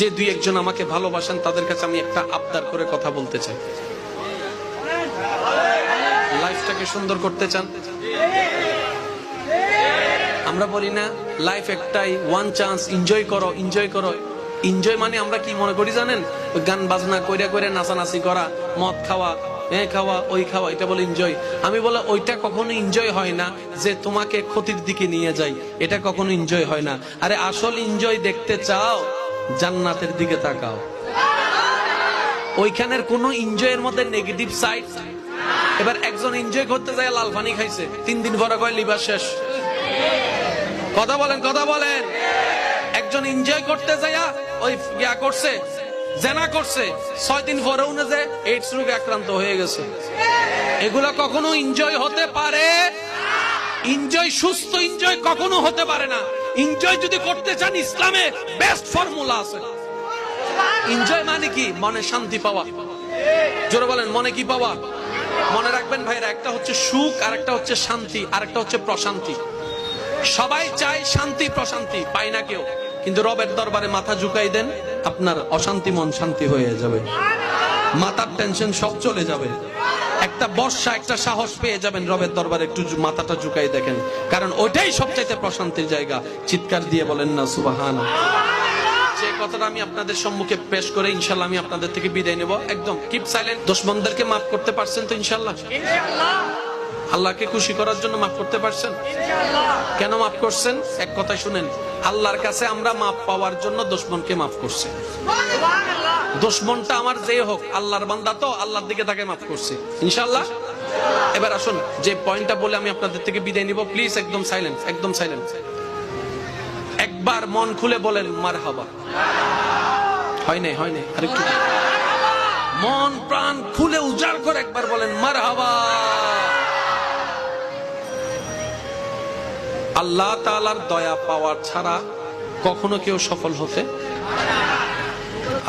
যে দুই একজন আমাকে ভালোবাসেন, তাদের কাছে আমি একটা আবদার করে কথা বলতে চাই। লাইফটাকে সুন্দর করতে চান? আমরা বলি না, লাইফ একটাই ওয়ান চান্স এনজয় করো এনজয় করো। এনজয় মানে আমরা কি মনে করি জানেন? গান বাজনা কইরা কইরা নাচানাচি করা, মদ খাওয়া হ্যাঁ খাওয়া, ওই খাওয়া, এটা বলে এনজয় আমি বলে, ওইটা কখনো এনজয় হয় না যে তোমাকে ক্ষতির দিকে নিয়ে যায় এটা কখনো এনজয় হয় না। আরে আসল এনজয় দেখতে চাও? জান্নাতের দিকে তাকাও। ওইখানের কোনো এনজয়ের মধ্যে নেগেটিভ সাইড এবার একজন এনজয় করতে যায়, লাল পানি খাইছে। তিন দিন পরে কয়, লিভার শেষ। কথা বলেন কথা বলেন। একজন এনজয় করতে যাইয়া ওই ইয়া করছে, জেনা করছে। ছয় দিন পরেও না যে এইডস রোগে আক্রান্ত হয়ে গেছে। এগুলা কখনো এনজয় হতে পারে? এনজয় সুস্থ এনজয় কখনো হতে পারে না। এনজয় যদি করতে চান ইসলামে বেস্ট ফর্মুলা আছে। এনজয় মানে কি? মনে শান্তি পাওয়া। জোরে বলেন, মনে কি পাওয়া? মনে রাখবেন ভাইরা একটা হচ্ছে সুখ আর একটা হচ্ছে শান্তি আর একটা হচ্ছে প্রশান্তি। সবাই চায় শান্তি, প্রশান্তি, পায় না কেউ। কিন্তু রবের দরবারে মাথা ঝুঁকাই দেন, আপনার অশান্তি মন শান্তি হয়ে যাবে। মাথার টেনশন সব চলে যাবে। একটা বর্ষা, একটা সাহস পেয়ে যাবেন রবের দরবারে। একটু মাথাটা ঝুঁকাই দেখেন। কারণ ওইটাই সবচাইতে প্রশান্তির জায়গা। চিৎকার দিয়ে বলেন না, সুবাহান কথাটা আমি আপনাদের সম্মুখে পেশ করে, ইনশাল্লাহ আমি আপনাদের থেকে বিদায় নেব। একদম কিপ সাইলেন্ট দুশ্মনদেরকে মাফ করতে পারছেন তো ইনশাল্লাহ। আল্লাহকে খুশি করার জন্য মাফ করতে পারছেন? কেন মাফ করছেন? এক কথা শুনেন, আল্লাহর কাছে আমরা মাফ পাওয়ার জন্য দুশ্মনকে মাফ করছি। দুশ্মনটা আমার যে হোক, আল্লাহর বান্দা তো আল্লাহর দিকে তাকে মাফ করছি। ইনশাল্লাহ এবার আসুন, যে পয়েন্টটা বলে আমি আপনাদের থেকে বিদায় নিব, প্লিজ একদম সাইলেন্স একদম সাইলেন্স একবার মন খুলে বলেন মার হাবা হয় নাই হয় নাই, আরেকটু। মন প্রাণ খুলে উজাড় করে একবার বলেন মার হাবা আল্লাহ তালার দয়া পাওয়ার ছাড়া কখনো কেউ সফল হতে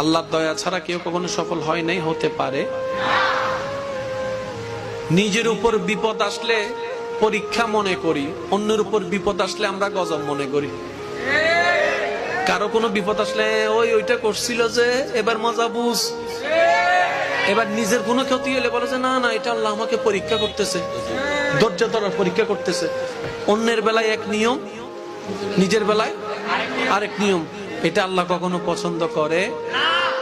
আল্লাহর দয়া ছাড়া কেউ কখনো সফল হয় নাই, হতে পারে। নিজের উপর বিপদ আসলে পরীক্ষা মনে করি, অন্যের উপর বিপদ আসলে আমরা গজব মনে করি। কারও কোনো বিপদ আসলে ওই ওইটা করছিল যে এবার মজা বুঝ। এবার নিজের কোনো ক্ষতি হলে বলে যে, না না, এটা আল্লাহ আমাকে পরীক্ষা করতেছে, ধৈর্য ধরার পরীক্ষা করতেছে। অন্যের বেলায় এক নিয়ম, নিজের বেলায় আরেক নিয়ম। এটা আল্লাহ কখনো পছন্দ করে।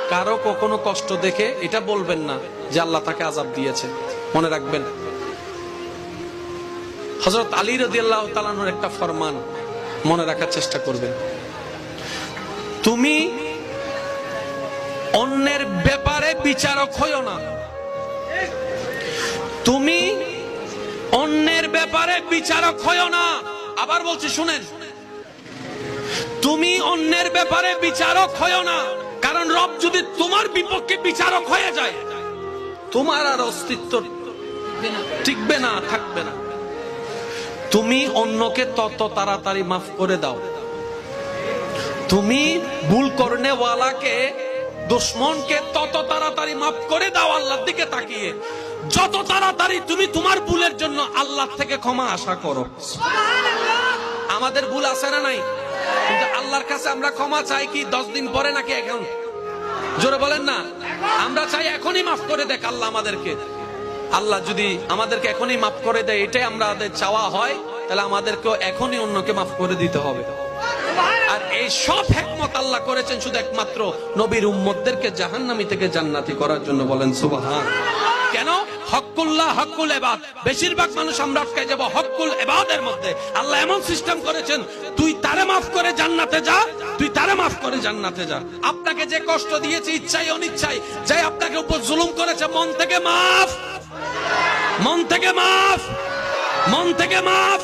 কারও কখনো কষ্ট দেখে এটা বলবেন না যে আল্লাহ তাকে আজাব দিয়েছে। মনে রাখবেন। হজরত আলী রদি আল্লাহ তালানোর একটা ফরমান মনে রাখার চেষ্টা করবেন। তুমি অন্যের ব্যাপারে বিচারক হইও না। তুমি অন্যের ব্যাপারে বিচারক হইও না। আবার বলছি, শুনেন। তুমি অন্যের ব্যাপারে বিচারক হইও না, কারণ রব যদি তোমার বিপক্ষে বিচারক হয়ে যায়, তোমার আর অস্তিত্ব টিকবে না, থাকবে না। তুমি অন্যকে তত তাড়াতাড়ি মাফ করে দাও। তুমি ভুল করনে ওয়ালাকে দুশ্মনকে তত তাড়াতাড়ি মাফ করে দাও আল্লাহর দিকে তাকিয়ে। যত তাড়াতাড়ি তুমি তোমার ভুলের জন্য আল্লাহ থেকে ক্ষমা আশা করো। আমাদের ভুল আছে না নাই? কিন্তু আল্লাহর কাছে আমরা ক্ষমা চাই কি দশ দিন পরে নাকি এখন? জোরে বলেন না। আমরা চাই এখনই মাফ করে দেখ আল্লাহ আমাদেরকে। আল্লাহ যদি আমাদেরকে এখনই মাফ করে দেয় এটাই আমাদের চাওয়া হয় তাহলে আমাদেরকেও এখনই অন্যকে মাফ করে দিতে হবে। এই সব হেকমত আল্লাহ করেছেন শুধু একমাত্র নবীর উম্মতদেরকে জাহান্নামি থেকে জান্নাতি করার জন্য বলেন, সুবহান। কেন? বেশিরভাগ মানুষ আমরা তুই তারে মাফ করে জান্নাতে যা, তুই তারে মাফ করে জান্নাতে যা। আপনাকে যে কষ্ট দিয়েছে ইচ্ছাই অনিচ্ছাই যে আপনাকে উপর জুলুম করেছে, মন থেকে মাফ। মন থেকে মাফ। মন থেকে মাফ।